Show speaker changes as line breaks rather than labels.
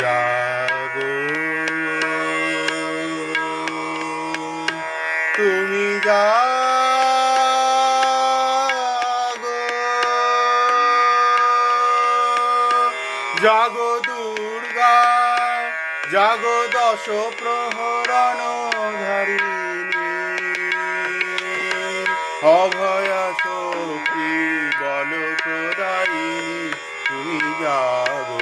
জাগো। তুমি জাগো। জাগো দুর্গা জাগো দশ প্রহরণ ধারিণী। অভয়া শক্তি বল তুমি জাগো।